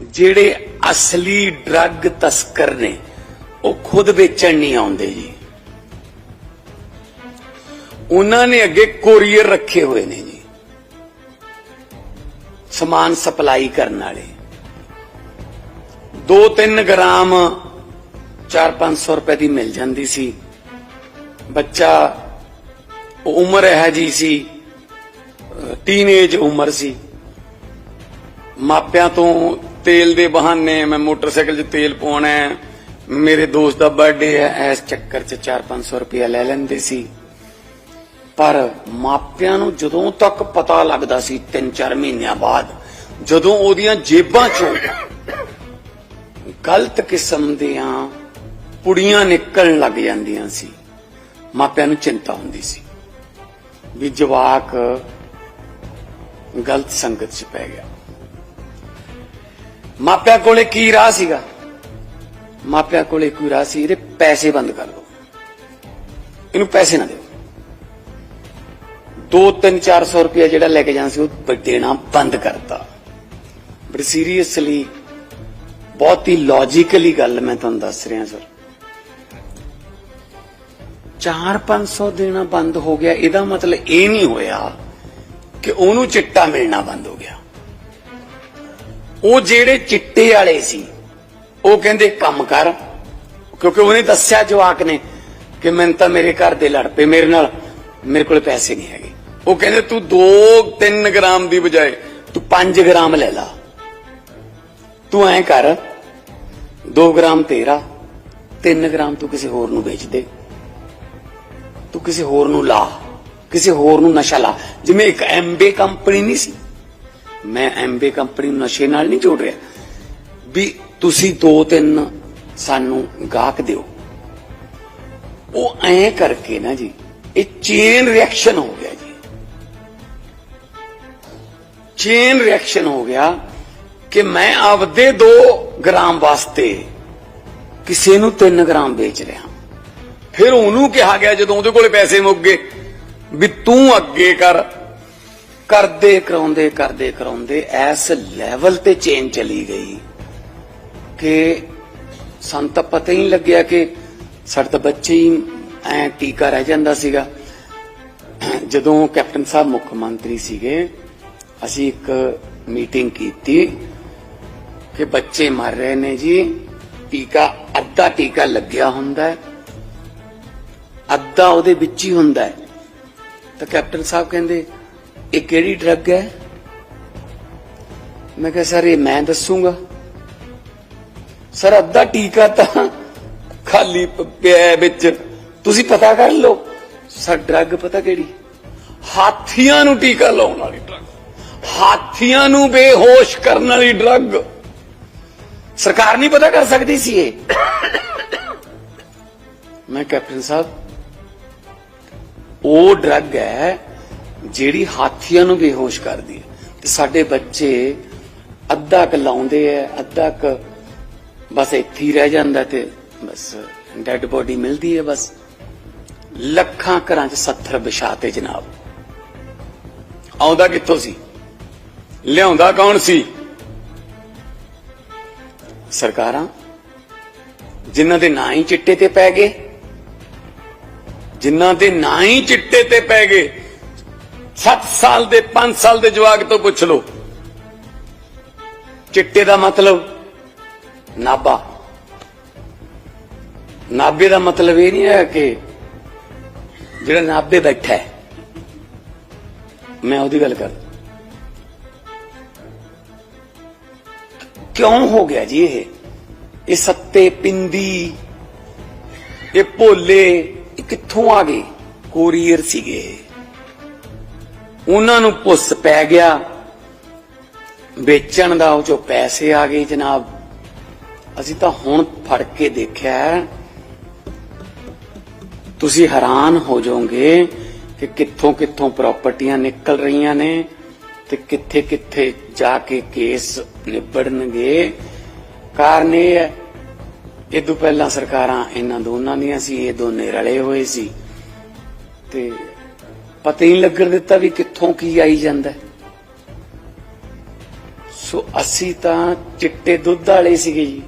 ਜਿਹੜੇ ਅਸਲੀ ਡਰੱਗ ਤਸਕਰ ਨੇ, ਉਹ ਖੁਦ ਵੇਚਣ ਨਹੀਂ ਆਉਂਦੇ ਜੀ। ਉਹਨਾਂ ਨੇ ਅੱਗੇ ਕੋਰੀਅਰ ਰੱਖੇ ਹੋਏ ਨੇ ਜੀ। ਸਮਾਨ ਸਪਲਾਈ ਕਰਨ ਵਾਲੇ। 2-3 ਗ੍ਰਾਮ 4-500 ਰੁਪਏ ਦੀ ਮਿਲ ਜਾਂਦੀ ਸੀ। ਬੱਚਾ ਉਮਰ ਹੈ ਜੀ ਸੀ ਟੀਨੇਜ ਉਮਰ ਸੀ। ਮਾਪਿਆਂ ਤੋਂ ਤੇਲ ਦੇ ਬਹਾਨੇ ਮੈਂ ਮੋਟਰਸਾਈਕਲ 'ਚ ਤੇਲ ਪਾਉਣਾ ਮੇਰੇ ਦੋਸਤ ਦਾ ਬਰਥਡੇ ਹੈ, ਇਸ ਚੱਕਰ 'ਚ 4-500 ਰੁਪਇਆ ਲੈ ਲੈਂਦੇ ਸੀ। ਪਰ ਮਾਪਿਆਂ ਨੂੰ ਜਦੋਂ ਤੱਕ ਪਤਾ ਲੱਗਦਾ ਸੀ 3-4 ਮਹੀਨਿਆਂ ਬਾਅਦ, ਜਦੋਂ ਉਹਦੀਆਂ ਜੇਬਾਂ 'ਚੋਂ ਗਲਤ ਕਿਸਮ ਦੀਆਂ ਪੁੜੀਆਂ ਨਿਕਲਣ ਲੱਗ ਜਾਂਦੀਆਂ ਸੀ, ਮਾਪਿਆਂ ਨੂੰ ਚਿੰਤਾ ਹੁੰਦੀ ਸੀ ਵੀ ਜਵਾਕ ਗਲਤ ਸੰਗਤ 'ਚ ਪੈ ਗਿਆ। ਮਾਪਿਆਂ ਕੋਲੇ ਕੀ ਰਾਹ ਸੀਗਾ? ਮਾਪਿਆਂ ਕੋਲੇ ਕੋਈ ਰਾਹ ਸੀ, ਇਹਦੇ ਪੈਸੇ ਬੰਦ ਕਰ ਦਿਓ ਇਹਨੂੰ ਪੈਸੇ ਨਾ ਦਿਓ। 2-3-400 ਰੁਪਏ ਜਿਹੜਾ ਲੈ ਕੇ ਜਾਣਾ ਸੀ, ਉਹ ਦੇਣਾ ਬੰਦ ਕਰਤਾ। ਬੜੀ ਸੀਰੀਅਸਲੀ ਬਹੁਤ ਹੀ ਲੌਜੀਕਲੀ ਗੱਲ ਮੈਂ ਤੁਹਾਨੂੰ ਦੱਸ ਰਿਹਾ ਸਰ 4-500 ਦੇਣਾ ਬੰਦ ਹੋ ਗਿਆ, ਇਹਦਾ ਮਤਲਬ ਇਹ ਨਹੀਂ ਹੋਇਆ ਕਿ ਉਹਨੂੰ ਚਿੱਟਾ ਮਿਲਣਾ ਬੰਦ ਹੋ ਗਿਆ। ਉਹ ਜਿਹੜੇ ਚਿੱਟੇ ਵਾਲੇ ਸੀ, ਉਹ ਕਹਿੰਦੇ ਕੰਮ ਕਰ। ਕਿਉਂਕਿ ਉਹਨੇ ਦੱਸਿਆ ਜਵਾਕ ਨੇ ਕਿ ਮੈਨੂੰ ਤਾਂ ਮੇਰੇ ਘਰ ਦੇ ਲੜ ਪਏ, ਮੇਰੇ ਨਾਲ ਮੇਰੇ ਕੋਲ ਪੈਸੇ ਨਹੀਂ ਹੈਗੇ। ਉਹ ਕਹਿੰਦੇ, ਤੂੰ 2-3 ਗ੍ਰਾਮ ਦੀ ਬਜਾਏ ਤੂੰ 5 ਗ੍ਰਾਮ ਲੈ ਲਾ। ਤੂੰ ਐਂ ਕਰ 2 ਗ੍ਰਾਮ ਤੇਰਾ 3 ਗ੍ਰਾਮ ਤੂੰ ਕਿਸੇ ਹੋਰ ਨੂੰ ਵੇਚ ਦੇ। ਤੂੰ ਕਿਸੇ ਹੋਰ ਨੂੰ ਲਾ, ਕਿਸੇ ਹੋਰ ਨੂੰ ਨਸ਼ਾ ਲਾ। ਜਿਵੇਂ ਇੱਕ ਐਮਬੇ ਕੰਪਨੀ ਨਹੀਂ ਸੀ। ਮੈਂ ਐਮਬੇ ਕੰਪਨੀ ਨੂੰ ਨਸ਼ੇ ਨਾਲ ਨਹੀਂ ਜੋੜ ਰਿਹਾ। ਵੀ ਤੁਸੀਂ ਦੋ ਤਿੰਨ ਸਾਨੂੰ ਗਾਹਕ ਦਿਓ। ਉਹ ਐਂ ਕਰਕੇ ਨਾ ਜੀ, ਇਹ ਚੇਨ ਰਿਐਕਸ਼ਨ ਹੋ ਗਿਆ ਜੀ। ਚੇਨ ਰਿਐਕਸ਼ਨ ਹੋ ਗਿਆ ਕਿ ਮੈਂ ਆਪਦੇ 2 ਗ੍ਰਾਮ ਵਾਸਤੇ ਕਿਸੇ ਨੂੰ 3 ਗ੍ਰਾਮ ਵੇਚ ਰਿਹਾ। ਫਿਰ ਉਹਨੂੰ ਕਿਹਾ ਗਿਆ ਜਦੋਂ ਉਹਦੇ ਕੋਲੇ ਪੈਸੇ ਮੁੱਕ ਗਏ, ਵੀ ਤੂੰ ਅੱਗੇ ਕਰ ਕਰਦੇ, ਕਰਾਉਂਦੇ ਕਰਦੇ, ਕਰਾਉਂਦੇ ਐਸ ਲੈਵਲ ਤੇ ਚੇਂਜ ਚਲੀ ਗਈ ਕਿ ਸਾਨੂੰ ਤਾਂ ਪਤਾ ਹੀ ਨਹੀਂ ਲੱਗਿਆ ਕਿ ਸਾਡੇ ਤਾਂ ਬੱਚੇ ਹੀ ਐ ਟੀਕਾ ਰਹਿ ਜਾਂਦਾ ਸੀਗਾ। ਜਦੋਂ ਕੈਪਟਨ ਸਾਹਿਬ ਮੁੱਖ ਮੰਤਰੀ ਸੀਗੇ, ਅਸੀਂ ਇੱਕ ਮੀਟਿੰਗ ਕੀਤੀ ਕਿ ਬੱਚੇ ਮਰ ਰਹੇ ਨੇ ਜੀ, ਟੀਕਾ, ਅੱਧਾ ਟੀਕਾ ਲੱਗਿਆ ਹੁੰਦਾ ਹੈ, ਅੱਧਾ ਉਹਦੇ ਵਿੱਚ ਹੀ ਹੁੰਦਾ ਹੈ। ਤਾਂ ਕੈਪਟਨ ਸਾਹਿਬ ਕਹਿੰਦੇ ਇਹ ਕਿਹੜੀ ਡਰੱਗ ਹੈ? ਮੈਂ ਕਿਹਾ, ਸਰ, ਇਹ ਮੈਂ ਦੱਸੂਗਾ। ਸਰ, ਅੱਧਾ ਟੀਕਾ ਤਾਂ ਖਾਲੀ ਪਿਆ ਵਿੱਚ। ਤੁਸੀਂ ਪਤਾ ਕਰ ਲਓ, ਸਰ ਡਰੱਗ ਪਤਾ ਕਿਹੜੀ? ਹਾਥੀਆਂ ਨੂੰ ਟੀਕਾ ਲਾਉਣ ਵਾਲੀ ਡਰੱਗ ਹਾਥੀਆਂ ਨੂੰ ਬੇਹੋਸ਼ ਕਰਨ ਵਾਲੀ ਡਰੱਗ ਸਰਕਾਰ ਨਹੀਂ ਪਤਾ ਕਰ ਸਕਦੀ ਸੀ ਇਹ। ਮੈਂ ਕੈਪਟਨ ਸਾਹਿਬ, ਉਹ ਡਰੱਗ ਹੈ ਜਿਹੜੀ ਹਾਥੀਆਂ ਨੂੰ ਬੇਹੋਸ਼ ਕਰਦੀ ਹੈ। ਤੇ ਸਾਡੇ ਬੱਚੇ ਅੱਧਾ ਕ ਲਾਉਂਦੇ ਐ ਅੱਧਾ ਕ ਬਸ ਇੱਥੇ ਹੀ ਰਹਿ ਜਾਂਦਾ ਤੇ ਬਸ ਡੈੱਡ ਬੋਡੀ ਮਿਲਦੀ ਹੈ ਬਸ। ਲੱਖਾਂ ਘਰਾਂ 'ਚ 70 ਵਿਛਾਤੇ ਜਨਾਬ। ਆਉਂਦਾ ਕਿੱਥੋਂ ਸੀ? ਲਿਆਉਂਦਾ ਕੌਣ ਸੀ? ਸਰਕਾਰਾਂ, ਜਿਨ੍ਹਾਂ ਦੇ ਨਾਂ ਹੀ ਚਿੱਟੇ ਤੇ ਪੈ ਗਏ, ਜਿਨ੍ਹਾਂ ਦੇ ਨਾਂ ਹੀ ਚਿੱਟੇ ਤੇ ਪੈ ਗਏ 7 ਸਾਲ ਦੇ 5 ਸਾਲ ਦੇ ਜਵਾਕ ਤੋਂ ਪੁੱਛ ਲਓ। ਚਿੱਟੇ ਦਾ ਮਤਲਬ ਨਾਬਾ। ਨਾਬੇ ਦਾ ਮਤਲਬ ਇਹ ਨਹੀਂ ਹੈ ਕਿ ਜਿਹੜਾ ਨਾਬੇ ਬੈਠਾ ਹੈ। ਮੈਂ ਉਹਦੀ ਗੱਲ ਕਰ ਕਿਉਂ ਹੋ ਗਿਆ ਜੀ ਇਹ? ਇਹ ਸੱਤੇ ਪਿੰਦੀ, ਇਹ ਭੋਲੇ, ਇਹ ਕਿੱਥੋਂ ਆ ਗਏ? ਕੋਰੀਅਰ ਸੀਗੇ। ਉਹਨਾਂ ਨੂੰ ਪੁੱਸ ਪੈ ਗਿਆ। ਵੇਚਣ ਦਾ ਉਹ ਚੋਂ ਪੈਸੇ ਆ ਗਏ ਜਨਾਬ। ਅਸੀਂ ਤਾਂ ਹੁਣ ਫੜ ਕੇ ਦੇਖਿਆ ਹੈ। ਤੁਸੀਂ ਹੈਰਾਨ ਹੋ ਜਾਓਗੇ ਕਿ ਕਿੱਥੋਂ ਕਿੱਥੋਂ ਪ੍ਰਾਪਰਟੀਆਂ ਨਿਕਲ ਰਹੀਆਂ ਨੇ ਤੇ ਕਿੱਥੇ ਕਿੱਥੇ ਜਾ ਕੇ ਕੇਸ ਨਿਬੜਨਗੇ। ਕਾਰਨ ਇਹ ਹੈ, ਇਹ ਤੋਂ ਪਹਿਲਾਂ ਸਰਕਾਰਾਂ ਇਹਨਾਂ ਦੋਨਾਂ ਦੀਆਂ ਸੀ, ਇਹ ਦੋਨੇ ਰਲੇ ਹੋਏ ਸੀ। ਤੇ ਪਤਾ ਹੀ ਨਹੀਂ ਲੱਗਣ ਦਿੱਤਾ ਵੀ ਕਿੱਥੋਂ ਕੀ ਆਈ ਜਾਂਦਾ। ਸੋ ਅਸੀਂ ਤਾਂ ਚਿੱਟੇ ਦੁੱਧ ਵਾਲੇ ਸੀਗੇ ਜੀ।